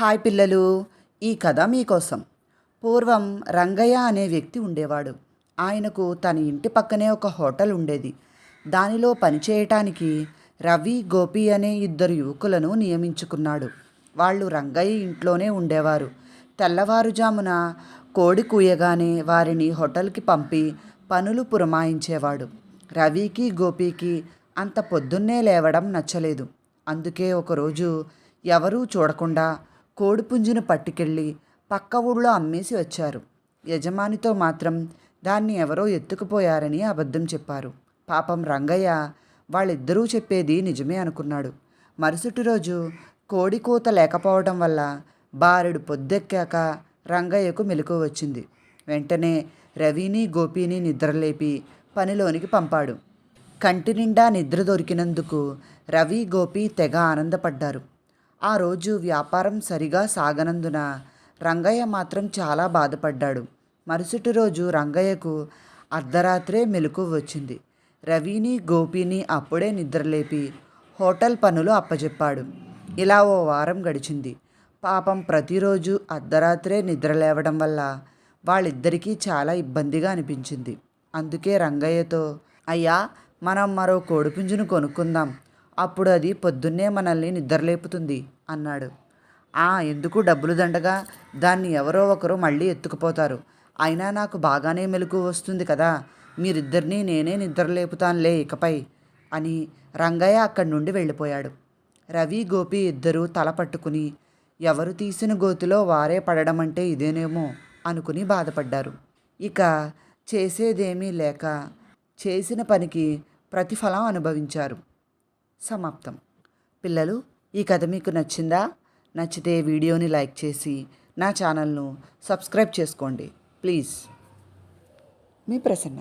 Hi పిల్లలు ఈ కథ మీకోసం. పూర్వం రంగయ్య అనే వ్యక్తి ఉండేవాడు. ఆయనకు తన ఇంటి పక్కనే ఒక హోటల్ ఉండేది. దానిలో పనిచేయటానికి రవి గోపి అనే ఇద్దరు యువకులను నియమించుకున్నాడు. వాళ్ళు రంగయ్య ఇంట్లోనే ఉండేవారు. తెల్లవారుజామున కోడి కూయగానే వారిని హోటల్కి పంపి పనులు పురమాయించేవాడు. రవికి గోపికి అంత పొద్దున్నే లేవడం నచ్చలేదు. అందుకే ఒకరోజు ఎవరూ చూడకుండా కోడిపుంజును పట్టుకెళ్ళి పక్క ఊళ్ళో అమ్మేసి వచ్చారు. యజమానితో మాత్రం దాన్ని ఎవరో ఎత్తుకుపోయారని అబద్ధం చెప్పారు. పాపం రంగయ్య వాళ్ళిద్దరూ చెప్పేది నిజమే అనుకున్నాడు. మరుసటి రోజు కోడి కూత లేకపోవడం వల్ల బారెడు పొద్దెక్కాక రంగయ్యకు మెలకు వచ్చింది. వెంటనే రవిని గోపిని నిద్రలేపి పనిలోనికి పంపాడు. కంటి నిండా నిద్ర దొరికినందుకు రవి గోపి తెగ ఆనందపడ్డారు. ఆ రోజు వ్యాపారం సరిగా సాగనందున రంగయ్య మాత్రం చాలా బాధపడ్డాడు. మరుసటి రోజు రంగయ్యకు అర్ధరాత్రే మెలకు వచ్చింది. రవిని గోపిని అప్పుడే నిద్రలేపి హోటల్ పనులు అప్పచెప్పాడు ఇలా ఓ వారం గడిచింది. పాపం ప్రతిరోజు అర్ధరాత్రే నిద్ర లేవడం వల్ల వాళ్ళిద్దరికీ చాలా ఇబ్బందిగా అనిపించింది. అందుకే రంగయ్యతో అయ్యా మనం మరో కోడిపుంజును కొనుక్కుందాం. అప్పుడు అది పొద్దున్నే మనల్ని నిద్రలేపుతుంది అన్నాడు. ఆ ఎందుకు డబ్బులు దండగా? దాన్ని ఎవరో ఒకరు మళ్ళీ ఎత్తుకుపోతారు. అయినా నాకు బాగానే మెలకు వస్తుంది కదా. మీరిద్దరినీ నేనే నిద్రలేపుతానులే ఇకపై అని రంగయ్య అక్కడి నుండి వెళ్ళిపోయాడు. రవి గోపి ఇద్దరూ తల పట్టుకుని ఎవరు తీసిన గోతిలో వారే పడడం అంటే ఇదేనేమో అనుకుని బాధపడ్డారు. ఇక చేసేదేమీ లేక చేసిన పనికి ప్రతిఫలం అనుభవించారు. సమాప్తం. పిల్లలు ఈ కథ మీకు నచ్చిందా? నచ్చితే వీడియోని లైక్ చేసి నా ఛానల్ను సబ్స్క్రైబ్ చేసుకోండి. ప్లీజ్. మీ ప్రసన్న.